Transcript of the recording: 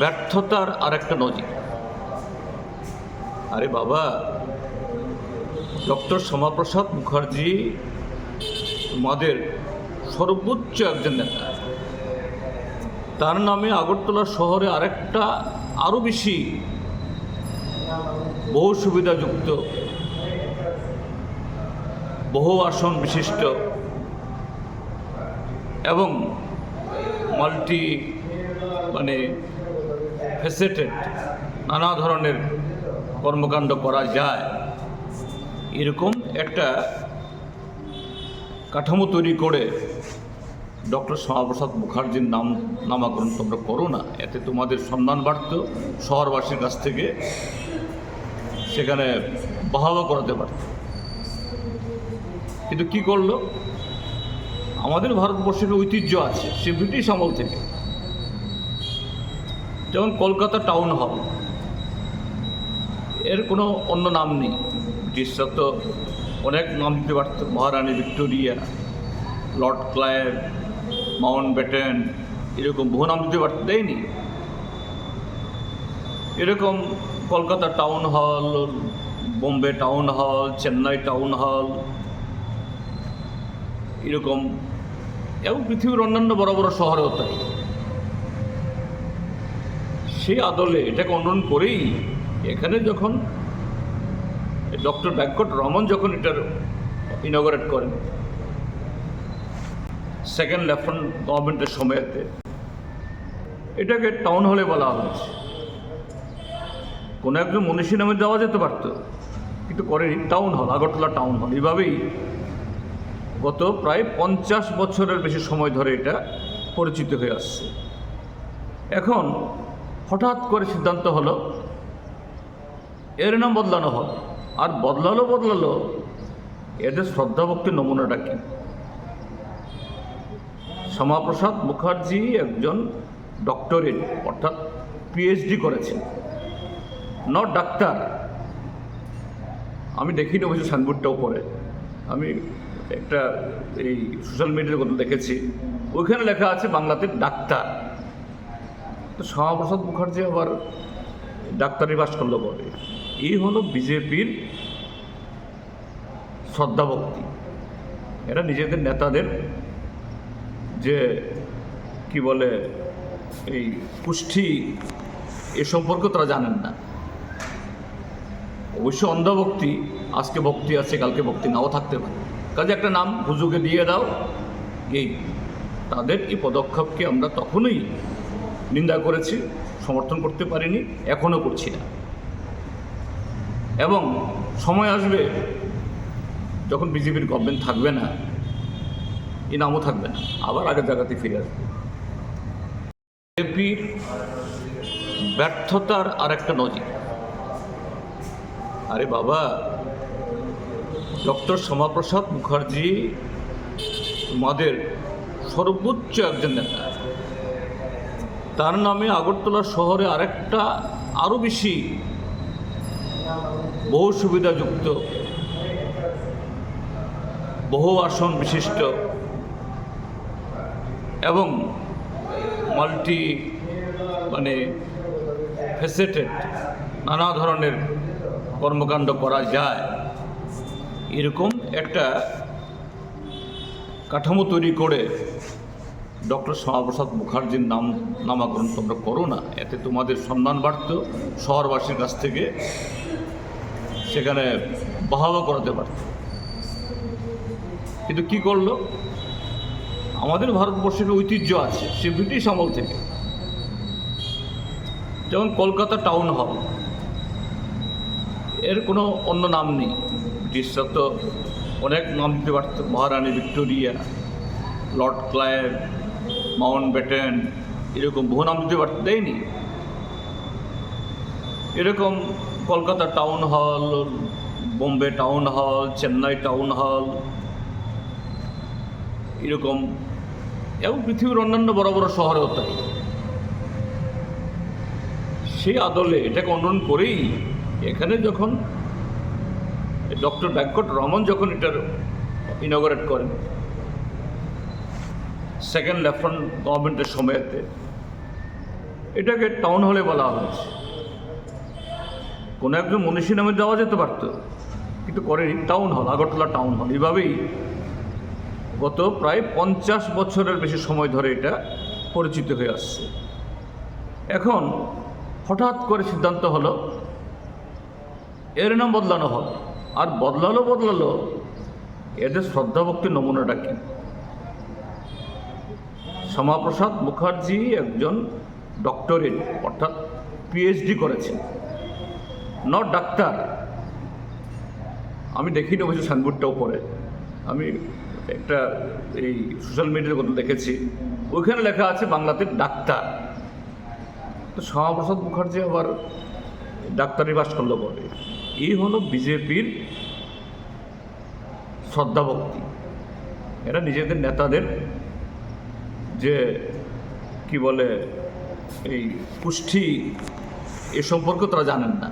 ব্যর্থতার আরেকটা নজির। আরে বাবা, ডক্টর শ্যামাপ্রসাদ মুখার্জি আমাদের সর্বোচ্চ একজন নেতা। তার নামে আগরতলা শহরে আরেকটা আরও বেশি বহু সুবিধাযুক্ত, বহু আসন বিশিষ্ট এবং মাল্টি মানে ফেসেটেড, নানা ধরনের কর্মকাণ্ড করা যায়। এরকম একটা কাঠামো তৈরি করে ডক্টর শ্যামাপ্রসাদ মুখার্জির নাম নামাকরণ তোমরা করো না, এতে তোমাদের সম্মান বাড়ত, শহরবাসীর কাছ থেকে সেখানে বাহাবা করাতে পারত। কিন্তু কি করল? আমাদের ভারতবর্ষের ঐতিহ্য আছে, সে ব্রিটিশ আমল থেকে। যেমন কলকাতা টাউন হল, এর কোনো অন্য নাম নেই। ব্রিটিশরা তো অনেক নাম দিতে পারত, মহারানী Victoria, Lord Clive Mountbatten, এরকম বহু নাম দিতে পারত, দেয়নি। এরকম Kolkata town hall, Bombay town hall, Chennai town hall, এরকম। এবং পৃথিবীর অন্যান্য বড় বড় শহরেও তাই। আদলে এটাকে অনুসরণ করেই এখানে যখন ডক্টর ব্যাঙ্কট রমন যখন এটার ইনগরেট করেন সেকেন্ড লেফটেন্যান্ট গভর্নমেন্টের সময়তে, এটাকে টাউন হলে বলা হয়েছে কোনো একজন মনীষী নামে দেওয়া যেতে পারত, কিন্তু করেনি town hall Agartala town hall এইভাবেই গত প্রায় পঞ্চাশ বছরের বেশি সময় ধরে এটা পরিচিত হয়ে আসছে। এখন হঠাৎ করে সিদ্ধান্ত হলো, এর নাম বদলানো হল আর বদলালো বদলালো, এদের শ্রদ্ধাভক্তির নমুনাটা কি? শ্যামাপ্রসাদ মুখার্জি একজন ডক্টরেট অর্থাৎ পিএইচডি করেছেন। নট ডাক্তার আমি দেখিনি, অবশ্য সাইনবোর্ডটাও পরে আমি একটা এই সোশ্যাল মিডিয়ার কথা দেখেছি। ওইখানে লেখা আছে বাংলাতে ডাক্তার তো শ্যামাপ্রসাদ মুখার্জি আবার ডাক্তারি বাস করল বলে এই হলো বিজেপির শ্রদ্ধাভক্তি। এরা নিজেদের নেতাদের যে, কি বলে, এই পুষ্টি এ সম্পর্কে তারা জানেন না। অবশ্য অন্ধভক্তি, আজকে ভক্তি আছে, কালকে ভক্তি নাও থাকতে পারে। কাজে একটা নাম হুজুকে দিয়ে দাও, এই তাদের এই পদক্ষেপকে আমরা তখনই নিন্দা করেছি, সমর্থন করতে পারিনি এখনও করছি না। এবং সময় আসবে যখন বিজেপির গভর্নমেন্ট থাকবে না এই নামও থাকবে না, আবার আগের জায়গাতে ফিরে আসবে। বিজেপির ব্যর্থতার আর একটা নজির। আরে বাবা, ডক্টর শ্যামাপ্রসাদ মুখার্জি আমাদের সর্বোচ্চ একজন নেতা। তার নামে আগরতলা শহরে আরেকটা আরও বেশি বহু সুবিধাযুক্ত, বহু আসন বিশিষ্ট এবং মাল্টি মানে ফেসেটেড নানা ধরনের কর্মকাণ্ড করা যায়। এরকম একটা কাঠামো তৈরি করে ডক্টর শ্যামাপ্রসাদ মুখার্জির নাম নামাকরণ তোমরা করো না। এতে তোমাদের সম্মান বাড়ত, শহরবাসীর কাছ থেকে সেখানে বাহাবা করাতে পারত। কিন্তু কি করল? আমাদের ভারতবর্ষের ঐতিহ্য আছে, সে ব্রিটিশ আমল থেকে। যেমন কলকাতা টাউন হল, এর কোনো অন্য নাম নেই। ব্রিটিশরা তো অনেক নাম দিতে পারত, মহারানী Victoria, Lord Clive Mountbatten, এরকম বহু নাম দিতে পারত দেয়নি। এরকম Kolkata town hall, Bombay town hall, Chennai town hall, এরকম। এবং পৃথিবীর অন্যান্য বড় বড় শহরেও তাই সেই আদলে এটাকে অনুসরণ করেই এখানে যখন ডক্টর ব্যাঙ্কট রমন যখন এটার ইনগরেট করেন সেকেন্ড লেফটেন্যান্ট গভর্নমেন্টের সময়তে। এটাকে টাউন হলে বলা হয়েছে। কোনো একজন মনীষী নামে যাওয়া যেতে পারত, কিন্তু করেনি town hall Agartala town hall এইভাবেই গত প্রায় পঞ্চাশ বছরের বেশি সময় ধরে এটা পরিচিত হয়ে আসছে। এখন হঠাৎ করে সিদ্ধান্ত হলো, এর নাম বদলানো হবে। আর বদলালো বদলালো, এদের শ্রদ্ধাভক্তির নমুনাটা কি? শ্যামাপ্রসাদ মুখার্জি একজন ডক্টরেট অর্থাৎ পিএইচডি করেছেন। নট ডাক্তার আমি দেখিনি অবশ্য সাইনবোর্ডটাও পরে। আমি একটা এই সোশ্যাল মিডিয়ার কথা দেখেছি। ওইখানে লেখা আছে বাংলাতে ডাক্তার। তো শ্যামাপ্রসাদ মুখার্জি আবার ডাক্তারি বাস করল বলে এই হলো বিজেপির শ্রদ্ধাভক্তি। এরা নিজেদের নেতাদের যে কি বলে এই পুষ্টি এ সম্পর্কে তারা জানেন না।